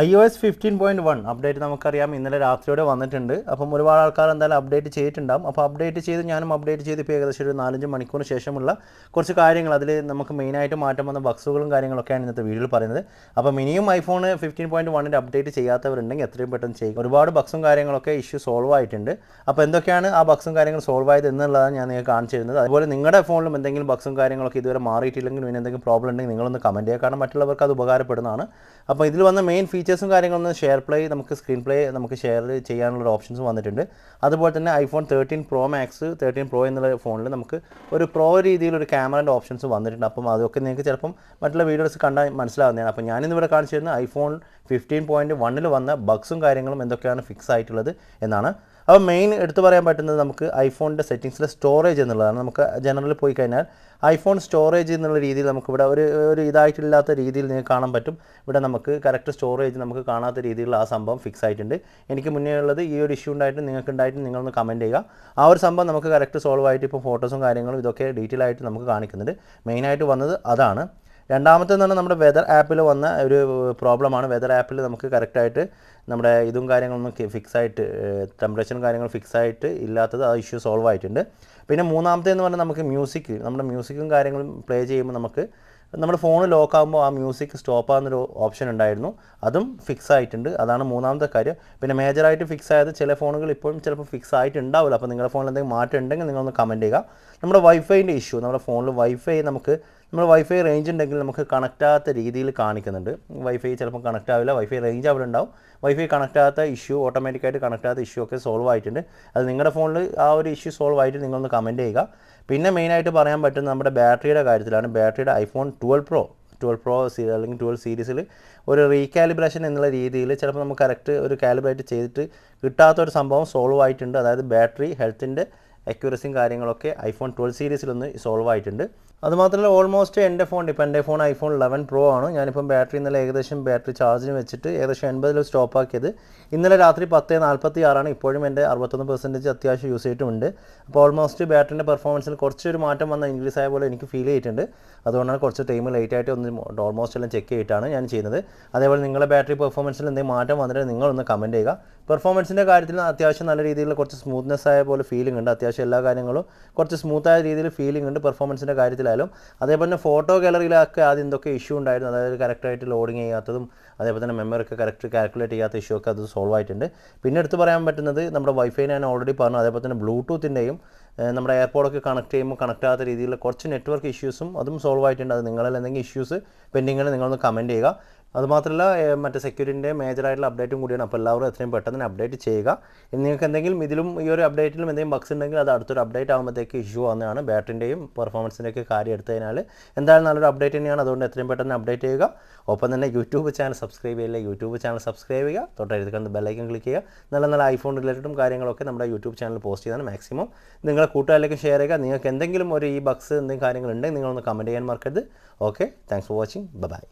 I O S fifteen point one update നമുക്കറിയാം. ഇന്നലെ രാത്രിയോടെ വന്നിട്ടുണ്ട്. അപ്പം ഒരുപാട് ആൾക്കാർ എന്തായാലും അപ്ഡേറ്റ് ചെയ്തിട്ടുണ്ടാകും അപ്പോൾ അപ്ഡേറ്റ് ചെയ്ത് ഞാനും അപ്ഡേറ്റ് ചെയ്ത് ഇപ്പോൾ ഏകദേശം ഒരു നാലഞ്ച് മണിക്കൂറിന് ശേഷമുള്ള കുറച്ച് കാര്യങ്ങൾ അതിൽ നമുക്ക് മെയിനായിട്ട് മാറ്റം വന്ന ബക്സുകളും കാര്യങ്ങളൊക്കെയാണ് ഇന്നത്തെ വീഡിയോയിൽ പറയുന്നത്. അപ്പം മിനിയും ഐഫോൺ ഫിഫ്റ്റീൻ പോയിന്റ് വണ്ണിന്റെ അപ്ഡേറ്റ് ചെയ്യാത്തവരുണ്ടെങ്കിൽ എത്രയും പെട്ടെന്ന് ചെയ്യുക ഒരുപാട് ബക്സും കാര്യങ്ങളൊക്കെ ഇഷ്യൂ സോൾവ് ആയിട്ടുണ്ട്. അപ്പോൾ എന്തൊക്കെയാണ് ആ ബക്സും കാര്യങ്ങളും സോൾവ് ആയത് എന്നുള്ളതാണ് ഞാൻ നിങ്ങൾക്ക് കാണിച്ചു തരുന്നത്. അതുപോലെ നിങ്ങളുടെ ഫോണിലും എന്തെങ്കിലും ബക്സും കാര്യങ്ങളൊക്കെ ഇതുവരെ മാറിയിട്ടില്ലെങ്കിൽ പിന്നെ എന്തെങ്കിലും പ്രോബ്ലം ഉണ്ടെങ്കിൽ നിങ്ങളൊന്ന് കമന്റ് ചെയ്യുക കാരണം മറ്റുള്ളവർക്ക് അത് ഉപകാരപ്പെടുന്നതാണ്. അപ്പോൾ ഇതിൽ വന്ന മെയിൻ ഫീച്ചേഴ്സും കാര്യങ്ങളൊന്നും ഷെയർ പ്ലേ നമുക്ക് സ്ക്രീൻ പ്ലേ നമുക്ക് ഷെയർ ചെയ്യാനുള്ള ഓപ്ഷൻസ് വന്നിട്ടുണ്ട്. അതുപോലെ തന്നെ iPhone thirteen pro max thirteen pro എന്നുള്ള ഫോണിൽ നമുക്ക് ഒരു പ്രോ രീതിയിൽ ഒരു ക്യാമറന്റെ ഓപ്ഷൻസ് വന്നിട്ടുണ്ട്. അപ്പം അതൊക്കെ നിങ്ങൾക്ക് ചിലപ്പം മറ്റുള്ള വീഡിയോസ് കണ്ടാൽ മനസ്സിലാവുന്നതാണ്. അപ്പോൾ ഞാനിന്നിവിടെ കാണിച്ചു തരുന്ന ഐഫോൺ ഫിഫ്റ്റീൻ പോയിന്റ് വണ്ണിൽ വന്ന ബഗ്സും കാര്യങ്ങളും എന്തൊക്കെയാണ് ഫിക്സ് ആയിട്ടുള്ളത് എന്നാണ്. അപ്പോൾ മെയിൻ എടുത്തു പറയാൻ പറ്റുന്നത് നമുക്ക് ഐഫോണിന്റെ സെറ്റിങ്സിലെ സ്റ്റോറേജ് എന്നുള്ളതാണ്. നമുക്ക് ജനറലിൽ പോയി കഴിഞ്ഞാൽ ഐഫോൺ സ്റ്റോറേജ് എന്നുള്ള രീതിയിൽ നമുക്കിവിടെ ഒരു ഒരു ഇതായിട്ടില്ലാത്ത രീതിയിൽ നിങ്ങൾക്ക് കാണാൻ പറ്റും. ഇവിടെ നമുക്ക് കറക്റ്റ് സ്റ്റോറേജ് നമുക്ക് കാണാത്ത രീതിയിലുള്ള ആ സംഭവം ഫിക്സ് ആയിട്ടുണ്ട്. എനിക്ക് മുന്നേ ഉള്ളത് ഈ ഒരു ഇഷ്യൂ ഉണ്ടായിട്ട് നിങ്ങൾക്ക് ഉണ്ടായിട്ട് നിങ്ങളൊന്ന് കമന്റ് ചെയ്യുക. ആ ഒരു സംഭവം നമുക്ക് കറക്റ്റ് സോൾവ് ആയിട്ട് ഇപ്പോൾ ഫോട്ടോസും കാര്യങ്ങളും ഇതൊക്കെ ഡീറ്റെയിൽ ആയിട്ട് നമുക്ക് കാണിക്കുന്നുണ്ട്. മെയിനായിട്ട് വന്നത് അതാണ്. രണ്ടാമത്തെന്ന് പറഞ്ഞാൽ നമ്മുടെ വെതർ ആപ്പിൽ വന്ന ഒരു പ്രോബ്ലമാണ് വെതർ ആപ്പിൽ നമുക്ക് കറക്റ്റായിട്ട് നമ്മുടെ ഇതും കാര്യങ്ങളൊന്നും ഫിക്സ് ആയിട്ട് ടെമ്പറേച്ചറും കാര്യങ്ങളും ഫിക്സ് ആയിട്ട് ഇല്ലാത്തത് ആ ഇഷ്യൂ സോൾവ് ആയിട്ടുണ്ട്. പിന്നെ മൂന്നാമത്തെ എന്ന് പറഞ്ഞാൽ നമുക്ക് മ്യൂസിക് നമ്മുടെ മ്യൂസിക്കും കാര്യങ്ങളും പ്ലേ ചെയ്യുമ്പോൾ നമുക്ക് നമ്മുടെ ഫോൺ ലോക്ക് ആകുമ്പോൾ ആ മ്യൂസിക് സ്റ്റോപ്പ് ആകുന്നൊരു ഓപ്ഷൻ ഉണ്ടായിരുന്നു. അതും ഫിക്സ് ആയിട്ടുണ്ട്. അതാണ് മൂന്നാമത്തെ കാര്യം. പിന്നെ മേജറായിട്ട് ഫിക്സ് ആയത് ചില ഫോണുകൾ ഇപ്പോഴും ചിലപ്പോൾ ഫിക്സ് ആയിട്ടുണ്ടാവില്ല. അപ്പോൾ നിങ്ങളുടെ ഫോണിൽ എന്തെങ്കിലും മാറ്റം ഉണ്ടെങ്കിൽ നിങ്ങളൊന്ന് കമന്റ് ചെയ്യുക. നമ്മുടെ വൈഫൈന്റെ ഇഷ്യൂ നമ്മുടെ ഫോണിൽ വൈഫൈ നമുക്ക് നമ്മൾ വൈഫൈ റേഞ്ച് ഉണ്ടെങ്കിൽ നമുക്ക് കണക്റ്റ് ആകാത്ത രീതിയിൽ കാണിക്കുന്നുണ്ട്. വൈഫൈ ചിലപ്പോൾ കണക്റ്റ് ആവില്ല. വൈഫൈ റേഞ്ച് അവിടെ ഉണ്ടാവും. വൈഫൈ കണക്റ്റ് ആകാത്ത ഇഷ്യൂ ഓട്ടോമാറ്റിക്കായിട്ട് കണക്റ്റ് ആകാത്ത ഇഷ്യൂ ഒക്കെ സോൾവ് ആയിട്ടുണ്ട്. അത് നിങ്ങളുടെ ഫോണിൽ ആ ഒരു ഇഷ്യൂ സോൾവ് ആയിട്ട് നിങ്ങളൊന്ന് കമന്റ് ചെയ്യുക. പിന്നെ മെയിനായിട്ട് പറയാൻ പറ്റുന്നത് നമ്മുടെ ബാറ്ററിയുടെ കാര്യത്തിലാണ്. ബാറ്ററിയുടെ iPhone twelve pro twelve pro C അല്ലെങ്കിൽ ട്വൽവ് സീരീസിൽ ഒരു റീകാലിബ്രേഷൻ എന്നുള്ള രീതിയിൽ ചിലപ്പോൾ നമുക്ക് കറക്റ്റ് ഒരു കാലിബ്രേറ്റ് ചെയ്തിട്ട് കിട്ടാത്ത ഒരു സംഭവം സോൾവ് ആയിട്ടുണ്ട്. അതായത് ബാറ്ററി ഹെൽത്തിന്റെ അക്യൂറസിയും കാര്യങ്ങളൊക്കെ ഐഫോൺ ട്വൽവ് സീരീസിലൊന്ന് സോൾവ് ആയിട്ടുണ്ട്. അതുമാത്രമല്ല ഓൾമോസ്റ്റ് എന്റെ ഫോൺ ഇപ്പോൾ എന്റെ ഫോൺ ഐഫോൺ ലെവൻ പ്രോ ആണ്. ഞാനിപ്പം ബാറ്ററി ഇന്നലെ ഏകദേശം ബാറ്ററി ചാർജിന് വെച്ചിട്ട് ഏകദേശം എൺപതിൽ സ്റ്റോപ്പ് ആക്കിയത്. ഇന്നലെ രാത്രി പത്ത് നാൽപ്പത്തി ആറാണ് ഇപ്പോഴും എന്റെ അറുപത്തൊന്ന് പെർസെന്റേജ് അത്യാവശ്യം യൂസ് ചെയ്തിട്ടുമുണ്ട് അപ്പോൾ ഓൾമോസ്റ്റ് ബാറ്ററിന്റെ പെർഫോമൻസിൽ കുറച്ചൊരു മാറ്റം വന്ന ഇൻക്രീസ് ആയ പോലെ എനിക്ക് ഫീൽ ചെയ്തിട്ടുണ്ട്. അതുകൊണ്ടാണ് കുറച്ച് ടൈം ലേറ്റ് ആയിട്ട് ഒന്ന് ഓൾമോസ്റ്റ് എല്ലാം ചെക്ക് ചെയ്തിട്ടാണ് ഞാൻ ചെയ്യുന്നത്. അതേപോലെ നിങ്ങളുടെ ബാറ്ററി പെർഫോമൻസിൽ എന്തെങ്കിലും മാറ്റം വന്നിട്ട് നിങ്ങളൊന്ന് കമന്റ് ചെയ്യുക. പെർഫോമൻസിന്റെ കാര്യത്തിൽ അത്യാവശ്യം നല്ല രീതിയിൽ കുറച്ച് സ്മൂത്ത്നെസ് ആയ പോലെ ഫീലിംഗ് ഉണ്ട്. അത്യാവശ്യം എല്ലാ കാര്യങ്ങളും കുറച്ച് സ്മൂത്തായ രീതിയിൽ ഫീലിംഗ് ഉണ്ട്. പെർഫോമൻസിന്റെ കാര്യത്തിലായാലും അതേപോലെ തന്നെ ഫോട്ടോ ഗാലറിയിലൊക്കെ ആദ്യം എന്തൊക്കെ ഇഷ്യൂ ഉണ്ടായിരുന്നു അതായത് കറക്റ്റായിട്ട് ലോഡിങ് ചെയ്യാത്തതും അതേപോലെ തന്നെ മെമ്മറി ഒക്കെ കറക്റ്റ് കാൽക്കുലേറ്റ് ചെയ്യാത്ത ഇഷ്യൂ ഒക്കെ അത് സോൾവ് ആയിട്ടുണ്ട്. പിന്നെ എടുത്ത് പറയാൻ പറ്റുന്നത് നമ്മുടെ വൈഫൈ ഞാൻ ഓൾറെഡി പറഞ്ഞു അതേപോലെ തന്നെ ബ്ലൂടൂത്തിന്റെയും നമ്മുടെ എയർപോർട്ടൊക്കെ കണക്ട് ചെയ്യുമ്പോൾ കണക്ട് ആകാത്ത രീതിയിലുള്ള കുറച്ച് നെറ്റ്വർക്ക് ഇഷ്യൂസും അതും സോൾവ് ആയിട്ടുണ്ട്. അത് നിങ്ങളിൽ എന്തെങ്കിലും ഇഷ്യൂസ് പെൻഡിങ്ങിൽ നിങ്ങളൊന്ന് കമന്റ് ചെയ്യുക. അതുമാത്രമല്ല മറ്റേ സെക്യൂരിറ്റിന്റെ മേജറായിട്ടുള്ള അപ്ഡേറ്റും കൂടിയാണ്. അപ്പോൾ എല്ലാവരും എത്രയും പെട്ടെന്ന് അപ്ഡേറ്റ് ചെയ്യുക. നിങ്ങൾക്ക് എന്തെങ്കിലും ഇതിലും ഈ ഒരു അപ്ഡേറ്റിലും എന്തെങ്കിലും ബഗ്സ് ഉണ്ടെങ്കിൽ അത് അടുത്തൊരു അപ്ഡേറ്റ് ആകുമ്പോഴത്തേക്ക് ഇഷ്യൂ വന്നതാണ് ബാറ്ററിന്റെയും പെർഫോമൻസിന്റെയൊക്കെ കാര്യം എടുത്തതിനാൽ എന്തായാലും നല്ലൊരു അപ്ഡേറ്റ് തന്നെയാണ്. അതുകൊണ്ട് എത്രയും പെട്ടെന്ന് അപ്ഡേറ്റ് ചെയ്യുക. ഒപ്പം തന്നെ യൂട്യൂബ് ചാനൽ സബ്സ്ക്രൈബ് ചെയ്യില്ല യൂട്യൂബ് ചാനൽ സബ്സ്ക്രൈബ് ചെയ്യുക. തൊട്ടടുത്ത് കണ്ട് ബെല്ലൈക്കൻ ക്ലിക്ക് ചെയ്യുക. നല്ല നല്ല ഐഫോൺ റിലേറ്റഡും കാര്യങ്ങളൊക്കെ നമ്മുടെ യൂട്യൂബ് ചാനൽ പോസ്റ്റ് ചെയ്താണ് മാക്സിമം നിങ്ങളെ കൂട്ടുകാരിലേക്ക് ഷെയർ ചെയ്യുക. നിങ്ങൾക്ക് എന്തെങ്കിലും ഒരു ഈ ബഗ്സ് എന്തെങ്കിലും കാര്യങ്ങളുണ്ടെങ്കിൽ നിങ്ങളൊന്ന് കമന്റ് ചെയ്യാൻ മറക്കരുത്. Okay thanks for watching bye